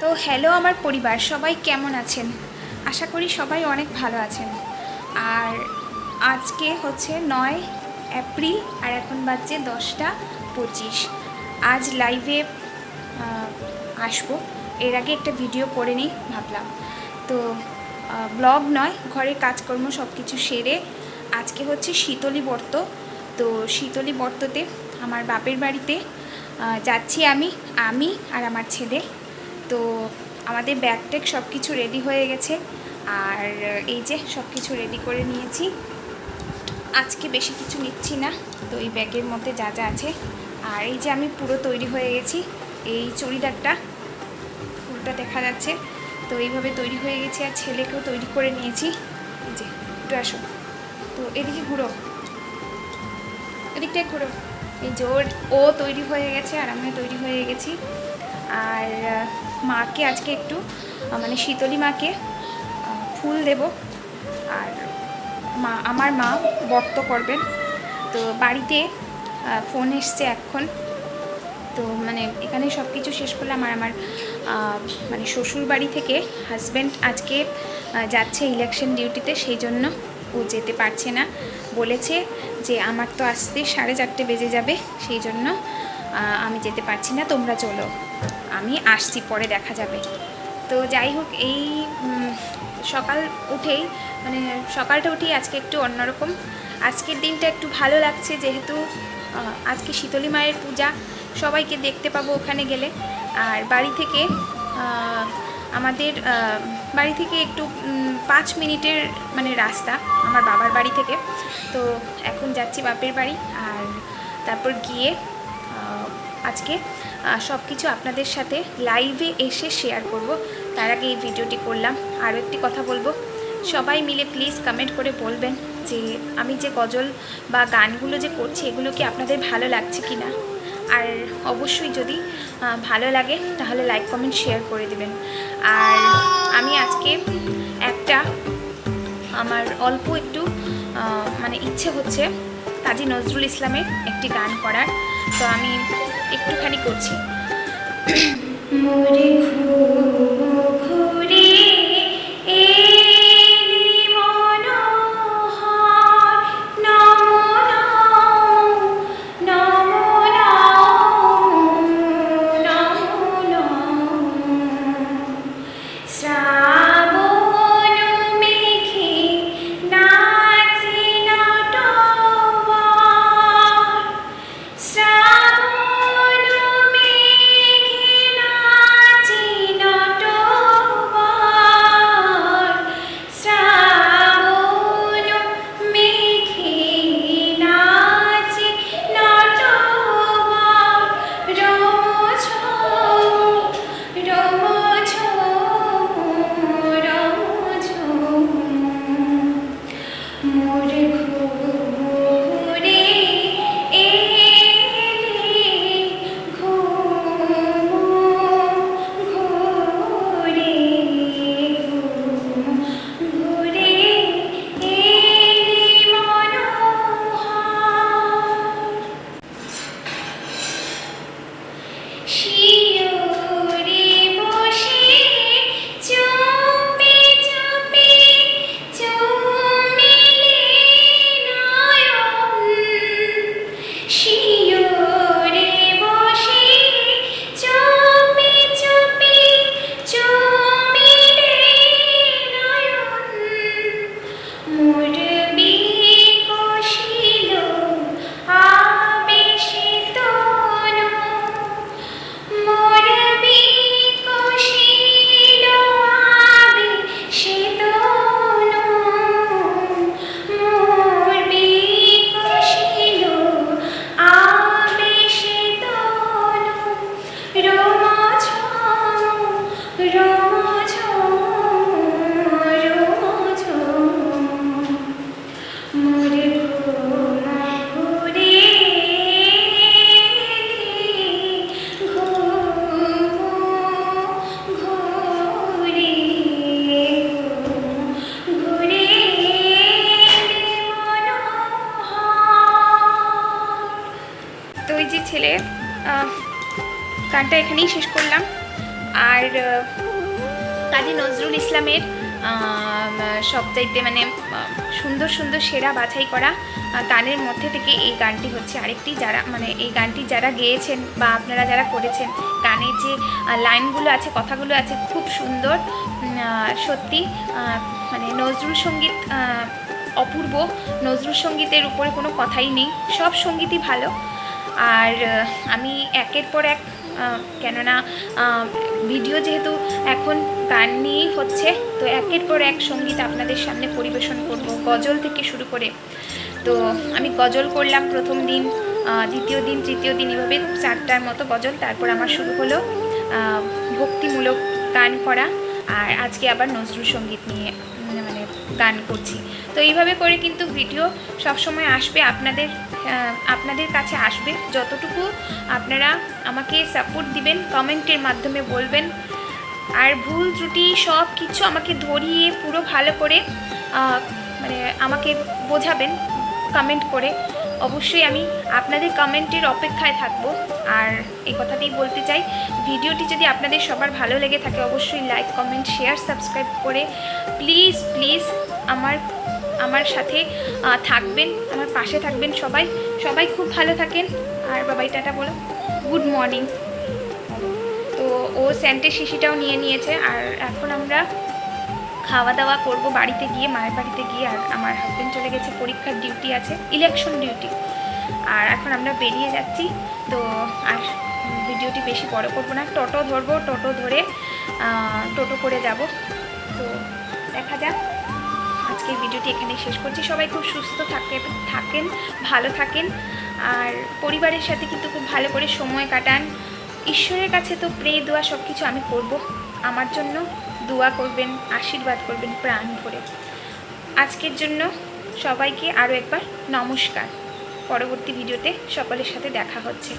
তো হ্যালো আমার পরিবার, সবাই কেমন আছেন? আশা করি সবাই অনেক ভালো আছেন। আর আজকে হচ্ছে নয় এপ্রিল আর এখন বাজছে দশটা পঁচিশ। আজ লাইভে আসব। এর আগে একটা ভিডিও করে নিই, ভাবলাম। তো ব্লগ নয় ঘরের কাজকর্ম সব কিছু সেরে আজকে হচ্ছে শীতলী বর্ত। তো শীতলী বর্ততে আমার বাপের বাড়িতে যাচ্ছি আমি আমি আর আমার ছেলে। তো আমাদের ব্যাগ ট্যাগ সব কিছু রেডি হয়ে গেছে। আর এই যে সব কিছু রেডি করে নিয়েছি। আজকে বেশি কিছু নিচ্ছি না, তো এই ব্যাগের মধ্যে যা যা আছে। আর এই যে আমি পুরো তৈরি হয়ে গেছি, এই চুড়িদারটা। পুরোটা দেখা যাচ্ছে। তো এইভাবে তৈরি হয়ে গেছে আর ছেলেকেও তৈরি করে নিয়েছি। এই যে, একটু আসো। তো এদিকে ঘুরো। এদিকটায় ঘুরো। এই ওর ও তৈরি হয়ে গেছে আর আমিও তৈরি হয়ে গেছি। আর মাকে আজকে একটু মানে শীতলী মাকে ফুল দেব। আর মা, আমার মা বর্ত করবেন। তো বাড়িতে ফোন এসছে এখন। তো মানে এখানে সব কিছু শেষ করলাম। আর আমার মানে শ্বশুর বাড়ি থেকে হাজব্যান্ড আজকে যাচ্ছে ইলেকশন ডিউটিতে সেই জন্য ও যেতে পারছে না। বলেছে যে আমার তো আসতে সাড়ে চারটে বেজে যাবে, সেই জন্য আমি যেতে পারছি না। তোমরা চলো। আমি আসছি, পরে দেখা যাবে। তো যাই হোক, এই সকাল উঠেই মানে সকালটা উঠেই আজকে একটু অন্যরকম। আজকের দিনটা একটু ভালো লাগছে, যেহেতু আজকে শীতলী মায়ের পূজা, সবাইকে দেখতে পাবো ওখানে গেলে। আর বাড়ি থেকে আমাদের বাড়ি থেকে একটু পাঁচ মিনিটের মানে রাস্তা আমার বাবার বাড়ি থেকে। তো এখন যাচ্ছি বাপের বাড়ি, আর তারপর গিয়ে আজকে সব কিছু আপনাদের সাথে লাইভে এসে শেয়ার করব। তার আগে এই ভিডিওটি করলাম। আরও একটি কথা বলব। সবাই মিলে প্লিজ কমেন্ট করে বলবেন যে আমি যে গজল বা গানগুলো যে করছি, এগুলো কি আপনাদের ভালো লাগছে কি না আর অবশ্যই যদি ভালো লাগে, তাহলে লাইক কমেন্ট শেয়ার করে দেবেন। আর আমি আজকে একটা আমার অল্প একটু মানে ইচ্ছে হচ্ছে, কাজী নজরুল ইসলামের একটি গান করার। তো আমি একটুখানি করছি। গানটা এখানেই শেষ করলাম। আর কাজী নজরুল ইসলামের সবচাইতে মানে সুন্দর সুন্দর সেরা বাছাই করা গানের মধ্যে থেকে এই গানটি হচ্ছে আরেকটি যারা মানে এই গানটি যারা গেয়েছেন বা আপনারা যারা করেছেন, গানের যে লাইনগুলো আছে, কথাগুলো আছে, খুব সুন্দর। সত্যি মানে নজরুল সংগীত অপূর্ব। নজরুল সঙ্গীতের উপরে কোনো কথাই নেই। সব সঙ্গীতই ভালো। আর আমি একের পর এক কেননা ভিডিও যেহেতু এখন গান নিয়েই হচ্ছে তো একের পর এক সংগীত আপনাদের সামনে পরিবেশন করব গজল থেকে শুরু করে। তো আমি গজল করলাম প্রথম দিন দ্বিতীয় দিন তৃতীয় দিন এভাবে চারটার মতো গজল তারপর আমার শুরু হলো ভক্তিমূলক গান করা আর আজকে আবার নজরুল সংগীত নিয়ে উম, মানে গান করছি। তো এইভাবে করে কিন্তু ভিডিও সবসময় আসবে আপনাদের আপনাদের কাছে আসবে। যতটুকু আপনারা আমাকে সাপোর্ট দিবেন কমেন্টের মাধ্যমে বলবেন। আর ভুল ত্রুটি সব কিছু আমাকে ধরিয়ে পুরো ভালো করে মানে আমাকে বোঝাবেন কমেন্ট করে। অবশ্যই আমি আপনাদের কমেন্টের অপেক্ষায় থাকব। আর এই কথাটাই বলতে চাই, ভিডিওটি যদি আপনাদের সবার ভালো লেগে থাকে, অবশ্যই লাইক কমেন্ট শেয়ার সাবস্ক্রাইব করে প্লিজ প্লিজ আমার আমার সাথে থাকবেন, আমার পাশে থাকবেন সবাই। সবাই খুব ভালো থাকেন। আর বাবাই টাটা বলো। গুড মর্নিং তো ও স্যান্টের শিশিটাও নিয়ে নিয়েছে। আর এখন আমরা খাওয়া দাওয়া করব বাড়িতে গিয়ে, মায়ের বাড়িতে গিয়ে, আর আমার হাজব্যান্ড চলে গেছে, পরীক্ষার ডিউটি আছে ইলেকশন ডিউটি আর এখন আমরা বেরিয়ে যাচ্ছি, তো আর ভিডিওটি বেশি বড় করব না, টোটো ধরবো, টোটো ধরে টোটো করে যাব। তো দেখা যাক, আজকের ভিডিওটি এখানে শেষ করছি। সবাই খুব সুস্থ থাকে, থাকেন, ভালো থাকেন। আর পরিবারের সাথে কিন্তু খুব ভালো করে সময় কাটান। ঈশ্বরের কাছে তো প্রে দোয়া সব কিছু আমি করব, আমার জন্য। দোয়া করবেন, আশীর্বাদ করবেন, প্রাণ ভরে। আজকের জন্য সবাইকে আরও একবার নমস্কার। পরবর্তী ভিডিওতে সকলের সাথে দেখা হচ্ছে।